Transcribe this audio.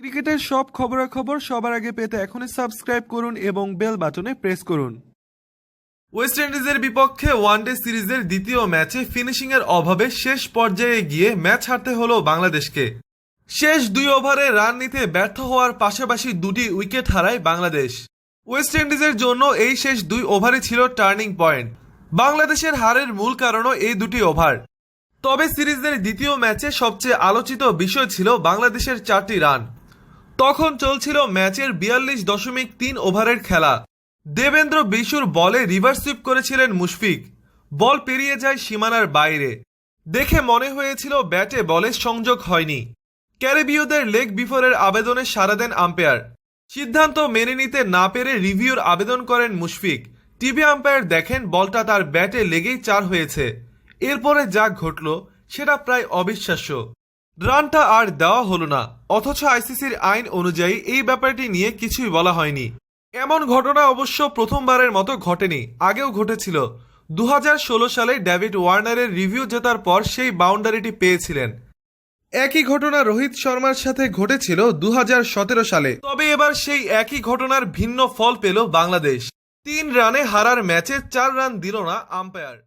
ক্রিকেটের সব খবরাখবর সবার আগে পেতে এখনই সাবস্ক্রাইব করুন এবং বেল বাটনে প্রেস করুন। ওয়েস্ট ইন্ডিজের বিপক্ষে ওয়ানডে সিরিজের দ্বিতীয় ম্যাচে ফিনিশিংয়ের অভাবে শেষ পর্যায়ে গিয়ে ম্যাচ হারতে হলো বাংলাদেশকে। শেষ দুই ওভারে রান নিতে ব্যর্থ হওয়ার পাশাপাশি দুটি উইকেট হারায় বাংলাদেশ। ওয়েস্ট ইন্ডিজের জন্য এই শেষ দুই ওভারই ছিল টার্নিং পয়েন্ট। বাংলাদেশের হারের মূল কারণও এই দুটি ওভার। তবে সিরিজের দ্বিতীয় ম্যাচে সবচেয়ে আলোচিত বিষয় ছিল বাংলাদেশের চারটি রান। তখন চলছিল ম্যাচের বিয়াল্লিশ দশমিক তিন ওভারের খেলা। দেবেন্দ্র বিশুর বলে রিভার্স সুইপ করেছিলেন মুশফিক। বল পেরিয়ে যায় সীমানার বাইরে। দেখে মনে হয়েছিল ব্যাটে বলের সংযোগ হয়নি। ক্যারিবীয়দের লেগ বিফোরের আবেদনে সাড়া দেন আম্পায়ার। সিদ্ধান্ত মেনে নিতে না পেরে রিভিউর আবেদন করেন মুশফিক। টিভি আম্পায়ার দেখেন বলটা তার ব্যাটে লেগেই চার হয়েছে। এরপরে যা ঘটল, সেটা প্রায় অবিশ্বাস্য। রানটা আর দেওয়া হলো না, অথচ আইসিসির আইন অনুযায়ী এই ব্যাপারটি নিয়ে কিছুই বলা হয়নি। এমন ঘটনা অবশ্য প্রথমবারের মতো ঘটেনি, আগেও ঘটেছিল। দু হাজার ষোলো সালে ডেভিড ওয়ার্নারের রিভিউ জেতার পর সেই বাউন্ডারিটি পেয়েছিলেন। একই ঘটনা রোহিত শর্মার সাথে ঘটেছিল দু হাজার সতেরো সালে। তবে এবার সেই একই ঘটনার ভিন্ন ফল পেল বাংলাদেশ। তিন রানে হারার ম্যাচে চার রান দিল না আম্পায়ার।